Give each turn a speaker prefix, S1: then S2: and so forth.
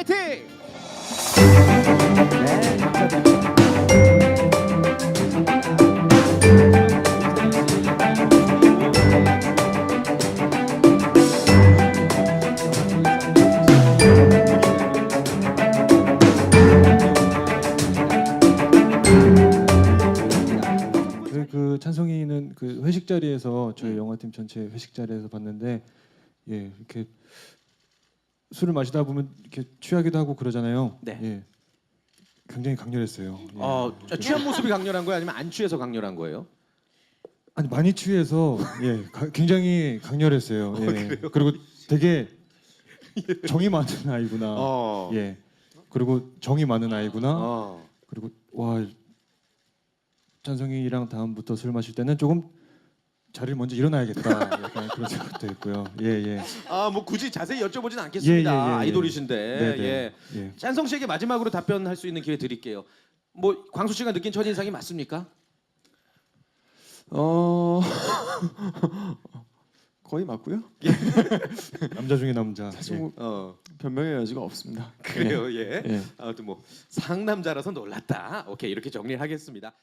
S1: 이제 화이팅!
S2: 그, 그 찬성이는 그 회식 자리에서 저희 영화팀 전체 회식 자리에서 봤는데 예 이렇게 술을 마시다 보면 이렇게 취하기도 하고 그러잖아요.
S1: 네.
S2: 예. 굉장히 강렬했어요. 예.
S1: 어, 취한 모습이 강렬한 거예요? 아니면 안 취해서 강렬한 거예요?
S2: 아니 많이 취해서 예 가- 굉장히 강렬했어요.
S1: 아,
S2: 예. 그리고 되게 정이 많은 아이구나.
S1: 어.
S2: 예. 그리고 정이 많은 아이구나.
S1: 어.
S2: 그리고 와 찬성이랑 다음부터 술 마실 때는 조금 자리를 먼저 일어나야겠다. 약간 그런 생각도 했고요. 예 예.
S1: 아, 뭐 굳이 자세히 여쭤보진 않겠습니다.
S2: 예, 예, 예, 예.
S1: 아이돌이신데.
S2: 네,
S1: 예.
S2: 네. 예.
S1: 짠성 씨에게 마지막으로 답변할 수 있는 기회 드릴게요. 뭐 광수 씨가 느낀 첫 인상이 맞습니까?
S3: 어 거의 맞고요.
S2: 남자 중에 남자.
S3: 사실
S2: 예.
S3: 뭐
S1: 어.
S3: 변명의 여지가 없습니다.
S1: 그래요. 예.
S3: 예.
S1: 아무튼 뭐 상남자라서 놀랐다. 오케이 이렇게 정리를 하겠습니다.